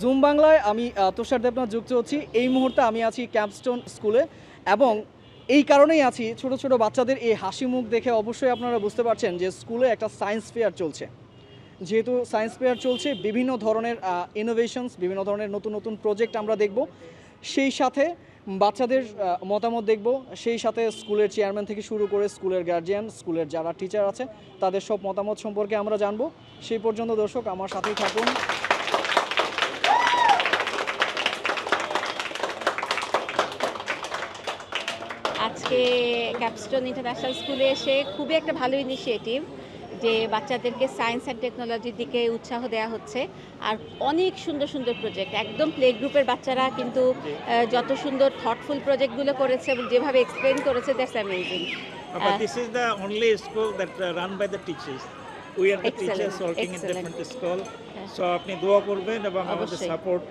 Zoom বাংলায় আমি তুষার দেবনাথ যুক্ত হচ্ছি। এই মুহূর্তে আমি আছি ক্যাম্পস্টোন স্কুলে এবং এই কারণেই আছি ছোট ছোট বাচ্চাদের এই হাসি মুখ দেখে অবশ্যই আপনারা বুঝতে পারছেন যে স্কুলে একটা সায়েন্স ফেয়ার চলছে। যেহেতু সায়েন্স ফেয়ার চলছে, বিভিন্ন ধরনের ইনোভেশনস বিভিন্ন ধরনের নতুন নতুন প্রজেক্ট আমরা দেখব। সেই সাথে বাচ্চাদের মতামত দেখব। সেই সাথে স্কুলের চেয়ারম্যান থেকে শুরু করে স্কুলের গার্জিয়ান স্কুলের যারা টিচার আছে, তাদের সব মতামত সম্পর্কে আমরা জানব। সেই পর্যন্ত দর্শক, আমার সাথেই থাকুন। আজকে ক্যাপস্টন ইন্টারন্যাশনাল স্কুলে এসে খুবই একটা ভালো ইনিশিয়েটিভ যে বাচ্চাদেরকে সায়েন্স অ্যান্ড টেকনোলজির দিকে উৎসাহ দেওয়া হচ্ছে। আর অনেক সুন্দর সুন্দর প্রজেক্ট একদম প্লে গ্রুপের বাচ্চারা কিন্তু যত সুন্দর থটফুল প্রজেক্টগুলো করেছে এবং যেভাবে এক্সপ্লেন করেছে that's amazing this is the only school that run by the run teachers working in excellent. different school. হ্যাঁ। So আপনি দোয়া করবেন এবং আমাদের সাপোর্ট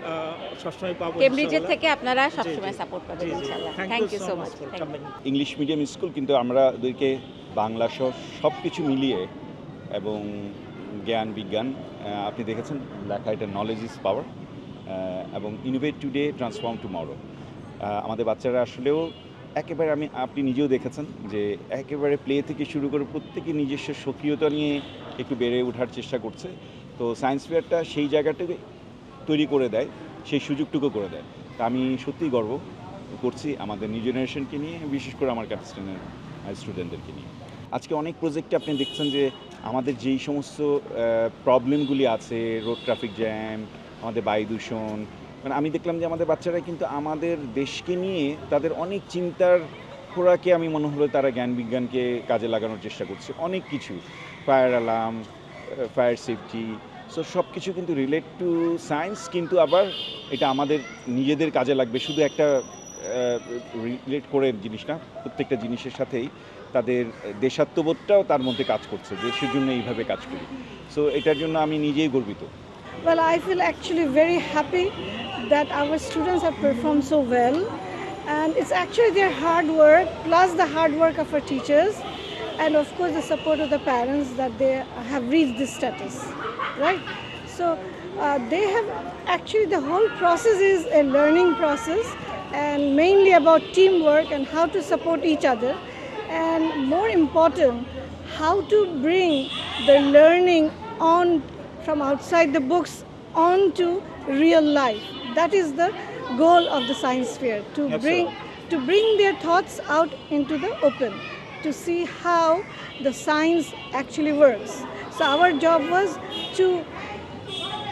সবসময় পাবো কেমব্রিজের থেকে আপনারা সবসময় সাপোর্ট পাবেন। ইনশাআল্লাহ thank you so much English medium school কিন্তু আমাদেরকে বাংলা সহ সব কিছু মিলিয়ে এবং জ্ঞান বিজ্ঞান আপনি দেখেছেন লেখা এটা নলেজ ইজ পাওয়ার এবং ইনোভেট টুডে ট্রান্সফর্ম টুমরো আমাদের বাচ্চারা আসলেও একেবারে আমি, আপনি নিজেও দেখেছেন যে একেবারে প্লে থেকে শুরু করে প্রত্যেকে নিজস্ব সক্রিয়তা নিয়ে একটু বেড়ে ওঠার চেষ্টা করছে। তো সায়েন্স ফেয়ারটা সেই জায়গাটাকে তৈরি করে দেয়, সেই সুযোগটুকু করে দেয়। তা আমি সত্যিই গর্ব করছি আমাদের নিউ জেনারেশনকে নিয়ে, বিশেষ করে আমার ক্যাপাসিটিনের স্টুডেন্টদেরকে নিয়ে। আজকে অনেক প্রজেক্টে আপনি দেখছেন যে আমাদের যেই সমস্ত প্রবলেমগুলি আছে রোড ট্রাফিক জ্যাম আমাদের বায়ু দূষণ মানে আমি দেখলাম যে আমাদের বাচ্চারা কিন্তু আমাদের দেশকে নিয়ে তাদের অনেক চিন্তার খোরাকে আমি মনে হলো তারা জ্ঞান বিজ্ঞানকে কাজে লাগানোর চেষ্টা করছে। অনেক কিছু। Fire alarm fire safety so সব কিছু কিন্তু রিলেট টু সায়েন্স কিন্তু আবার এটা আমাদের নিজেদের কাজে লাগবে। শুধু একটা রিলেট করে জিনিস না প্রত্যেকটা জিনিসের সাথেই তাদের দেশাত্মবোধটাও তার মধ্যে কাজ করছে দেশের জন্য এইভাবে কাজ করি। সো এটার জন্য আমি নিজেই গর্বিত। Well, I feel actually very happy that our students have performed so well. And it's actually their hard work plus the hard work of our teachers and of course the support of the parents that they have reached this status, right? So uh, they have actually the whole process is a learning process and mainly about teamwork and how to support each other and more important how to bring the learning on from outside the books onto real life that is the goal of the science fair to bring to bring their thoughts out into the open to see how the science actually works. So our job was to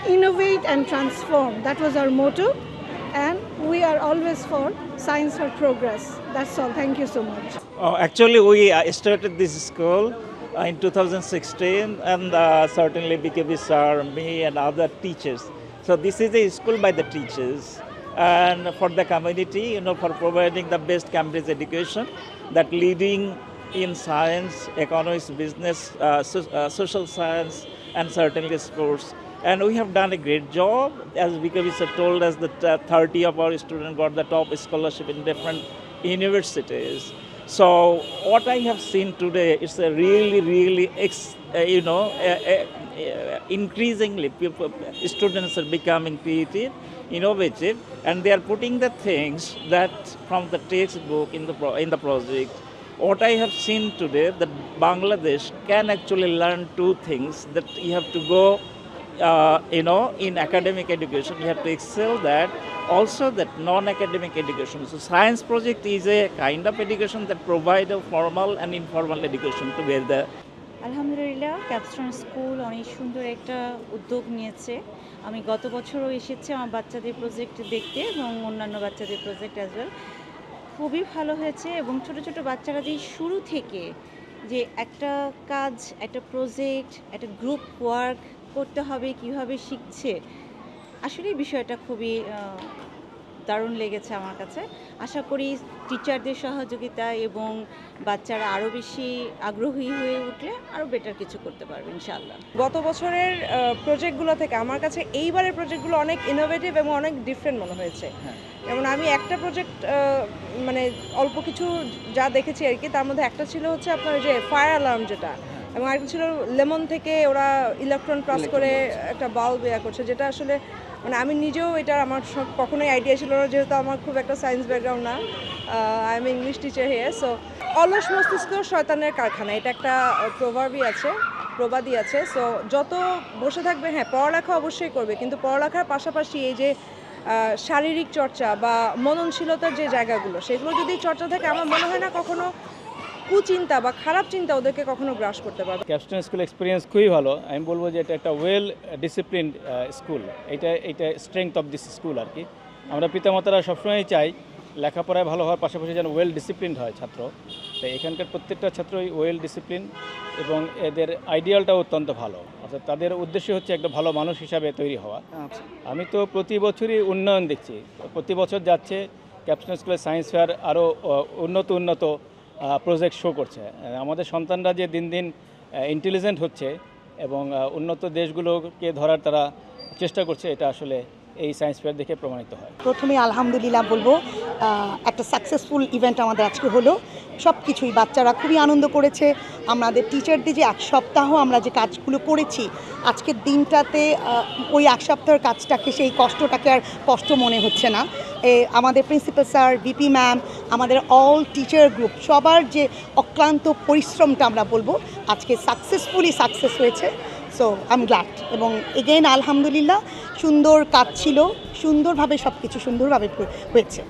innovate and transform. That was our motto and we are always for science for progress. That's all. Thank you so much. Uh, actually, we uh, started this school uh, in 2016, and uh, certainly BKB sir, me, and other teachers. So this is a school by the teachers, and for the community, you know, for providing the best Cambridge education, that leading in science, economics, business, uh, so, uh, social science, and certainly sports. And we have done a great job. As sir told us that uh, 30 of our students got the top scholarship in different universities. So what I have seen today is a really, really, ex, uh, you know, uh, uh, uh, increasingly people, students are becoming creative, innovative, and they are putting the things that from the textbook in the pro, in the project. What I have seen today that Bangladesh can actually learn two things that you have to go uh, you know, in academic education, you have to excel that. Also, that non-academic education. So, science project is a kind of education that provide a formal and informal education together. আলহামদুলিল্লাহ Capstone school অনেক সুন্দর একটা উদ্যোগ নিয়েছে আমি গত বছরও এসেছি আমার বাচ্চাদের প্রজেক্ট দেখতে এবং অন্যান্য বাচ্চাদের প্রজেক্ট অ্যাজ ওয়েল খুবই ভালো হয়েছে এবং ছোট ছোট বাচ্চারা যে শুরু থেকে যে একটা কাজ একটা প্রজেক্ট একটা গ্রুপ ওয়ার্ক করতে হবে কীভাবে শিখছে? আসলে বিষয়টা খুবই দারুণ লেগেছে আমার কাছে। আশা করি টিচারদের সহযোগিতা এবং বাচ্চারা আরও বেশি আগ্রহী হয়ে উঠলে আরও বেটার কিছু করতে পারবে ইনশাআল্লাহ। গত বছরের প্রজেক্টগুলো থেকে আমার কাছে এইবারের প্রজেক্টগুলো অনেক ইনোভেটিভ এবং অনেক ডিফারেন্ট মনে হয়েছে। যেমন আমি একটা প্রজেক্ট মানে অল্প কিছু যা দেখেছি আর কি তার মধ্যে একটা ছিল হচ্ছে আপনার ওই যে ফায়ার অ্যালার্ম যেটা। এবং আরেকটা ছিল লেমন থেকে ওরা ইলেকট্রন প্লাস করে একটা বাল্ব ইয়া করছে যেটা আসলে মানে আমি নিজেও এটা আমার সব কখনোই আইডিয়া ছিল না যেহেতু আমার খুব একটা সায়েন্স ব্যাকগ্রাউন্ড না। I am English teacher here so অলস মস্তিষ্ক শয়তানের কারখানা এটা একটা প্রভাবই আছে প্রবাদই আছে। সো যত বসে থাকবে হ্যাঁ পড়ালেখা অবশ্যই করবে কিন্তু পড়ালেখার পাশাপাশি এই যে শারীরিক চর্চা বা মননশীলতার যে জায়গাগুলো সেগুলো যদি চর্চা থাকে আমার মনে হয় না কখনো কুচিন্তা বা খারাপ চিন্তা ওদেরকে কখনো গ্রাস করতে পারবে ক্যাপস্টন স্কুল এক্সপিরিয়েন্স খুবই ভালো। আমি বলব যে এটা একটা ওয়েল ডিসিপ্লিন স্কুল এটা এটা স্ট্রেংথ অফ দিস স্কুল আর কি। আমরা পিতামাতারা সবসময়ই চাই লেখাপড়ায় ভালো হওয়ার পাশাপাশি যেন ওয়েল ডিসিপ্লিন হয় ছাত্র। তাই এখানকার প্রত্যেকটা ছাত্রই ওয়েল ডিসিপ্লিন এবং এদের আইডিয়ালটাও অত্যন্ত ভালো। অর্থাৎ তাদের উদ্দেশ্য হচ্ছে একটা ভালো মানুষ হিসাবে তৈরি হওয়া। আচ্ছা। আমি তো প্রতি বছরই উন্নয়ন দেখছি। প্রতি বছর যাচ্ছে ক্যাপস্টন স্কুলের সায়েন্স ফেয়ার আরও উন্নত উন্নত প্রজেক্ট শো করছে। আমাদের সন্তানরা যে দিন দিন ইন্টেলিজেন্ট হচ্ছে এবং উন্নত দেশগুলোকে ধরার তারা চেষ্টা করছে, এটা আসলে এই সায়েন্স ফেয়ার দেখে প্রমাণিত হয়। প্রথমে আলহামদুলিল্লাহ বলব একটা সাকসেসফুল ইভেন্ট আমাদের আজকে হলো। সব কিছুই বাচ্চারা খুবই আনন্দ করেছে। আমাদের টিচারদের যে এক সপ্তাহ আমরা যে কাজগুলো করেছি, আজকের দিনটাতে ওই এক সপ্তাহের কাজটাকে, সেই কষ্টটাকে আর কষ্ট মনে হচ্ছে না। আমাদের প্রিন্সিপাল স্যার বিপি ম্যাম আমাদের অল টিচার গ্রুপ সবার যে অক্লান্ত পরিশ্রমটা আমরা বলব, আজকে সাকসেসফুলি সাকসেস হয়েছে। সো আম গ্ল্যাড এবং এগেইন আলহামদুলিল্লাহ, সুন্দর কাজ ছিল, সুন্দরভাবে সব কিছু সুন্দরভাবে হয়েছে।